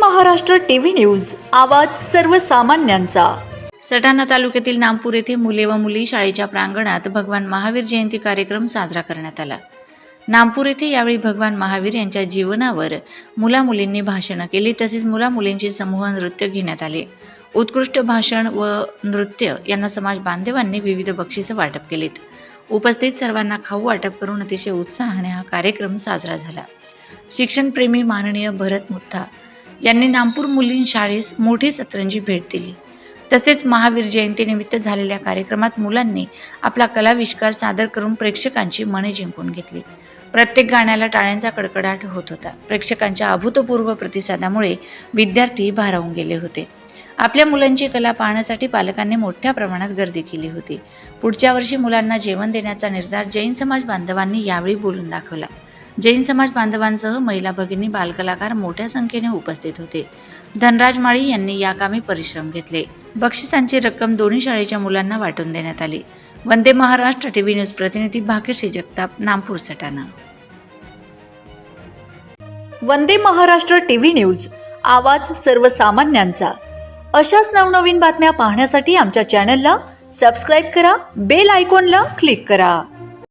Maharashtra TV news आवाज सर्वसामान्यांचा. सटाणा तालुक्यातील नामपूर येथे मुले व मुली शाळेच्या प्रांगणात भगवान महावीर जयंती कार्यक्रम साजरा करण्यात आला. नामपूर येथे यावेळी भगवान महावीर यांच्या जीवनावर मुलामुलींनी भाषणं केली तसेच मुलामुलींचे समूह नृत्य घेण्यात आले. उत्कृष्ट भाषण व नृत्य यांना समाज बांधवांनी विविध बक्षिसं वाटप केलीत. उपस्थित सर्वांना खाऊ वाटप करून अतिशय उत्साहाने हा कार्यक्रम साजरा झाला. शिक्षणप्रेमी माननीय भरत मुत्था यांनी नामपूर मुलीं शाळेस मोठी सतरंजी भेट दिली. तसेच महावीर जयंतीनिमित्त झालेल्या कार्यक्रमात मुलांनी आपला कलाविष्कार सादर करून प्रेक्षकांची मने जिंकून घेतली. प्रत्येक गाण्याला टाळ्यांचा कडकडाट होत होता. प्रेक्षकांच्या अभूतपूर्व प्रतिसादामुळे विद्यार्थी भारावून गेले होते. आपल्या मुलांची कला पाहण्यासाठी पालकांनी मोठ्या प्रमाणात गर्दी केली होती. पुढच्या वर्षी मुलांना जेवण देण्याचा निर्धार जैन समाज बांधवांनी यावेळी बोलून दाखवला. जैन समाज बांधवांसह महिला भगिनी बालकलाकार मोठ्या संख्येने उपस्थित होते. धनराज माळी यांनी या कामी परिश्रम घेतले. बक्षिसांची रक्कम दोन्ही शाळेच्या मुलांना वाटून देण्यात आली. वंदे महाराष्ट्र टीव्ही न्यूज प्रतिनिधी भाग्यश्री जगताप नामपूर सटाणा. वंदे महाराष्ट्र टीव्ही न्यूज आवाज सर्वसामान्यांचा. अशाच नवनवीन बातम्या पाहण्यासाठी आमच्या चॅनलला सबस्क्राईब करा बेल आयकॉनला क्लिक करा.